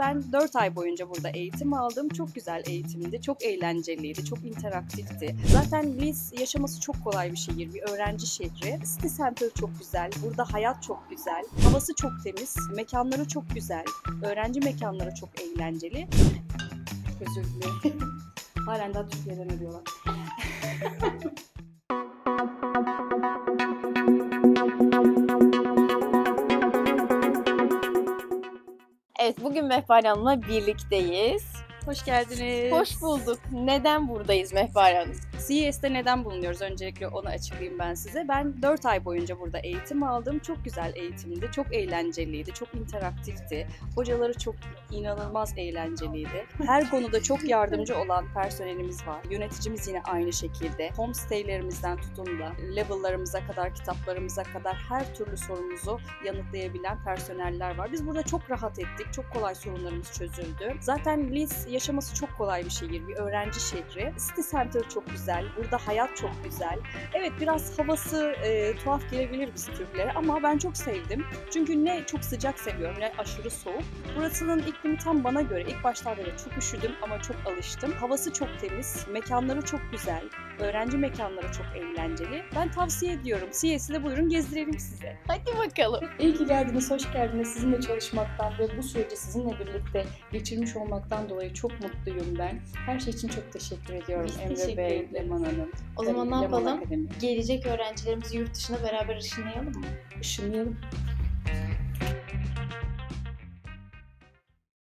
Ben 4 ay boyunca burada eğitim aldım. Çok güzel eğitimdi, çok eğlenceliydi, çok interaktifti. Zaten Liz yaşaması çok kolay bir şehir, bir öğrenci şehri. City Center çok güzel, burada hayat çok güzel, havası çok temiz, mekanları çok güzel, öğrenci mekanları çok eğlenceli. Özür dilerim. Halen daha Türkiye'den arıyorlar. Evet bugün Mehpare Hanım'la birlikteyiz. Hoş geldiniz. Hoş bulduk. Neden buradayız Mehpare Hanım? CES'te neden bulunuyoruz? Öncelikle onu açıklayayım ben size. Ben 4 ay boyunca burada eğitim aldım. Çok güzel eğitimdi, çok eğlenceliydi, çok interaktifti. Hocaları çok inanılmaz eğlenceliydi. Her konuda çok yardımcı olan personelimiz var. Yöneticimiz yine aynı şekilde. Homestay'lerimizden tutun da level'larımıza kadar, kitaplarımıza kadar her türlü sorumuzu yanıtlayabilen personeller var. Biz burada çok rahat ettik. Çok kolay sorunlarımız çözüldü. Zaten Liz yaşaması çok kolay bir şehir, bir öğrenci şehri. City Center çok güzel. Burada hayat çok güzel. Evet biraz havası e, tuhaf gelebilir biz Türklere ama ben çok sevdim. Çünkü ne çok sıcak seviyorum ne aşırı soğuk. Burasının iklimi tam bana göre. İlk başlarda da çok üşüdüm ama çok alıştım. Havası çok temiz, mekanları çok güzel. Öğrenci mekanları çok eğlenceli. Ben tavsiye ediyorum. CS'i de buyurun gezdirelim size. Hadi bakalım. İyi ki geldiniz, hoş geldiniz. Sizinle çalışmaktan ve bu süreci sizinle birlikte geçirmiş olmaktan dolayı çok mutluyum ben. Her şey için çok teşekkür ediyorum Biz Emre teşekkür Bey, ederiz. Leman Hanım. O zaman ne Leman yapalım? Akademi. Gelecek öğrencilerimizi yurt dışına beraber ışınlayalım mı? Işınlayalım.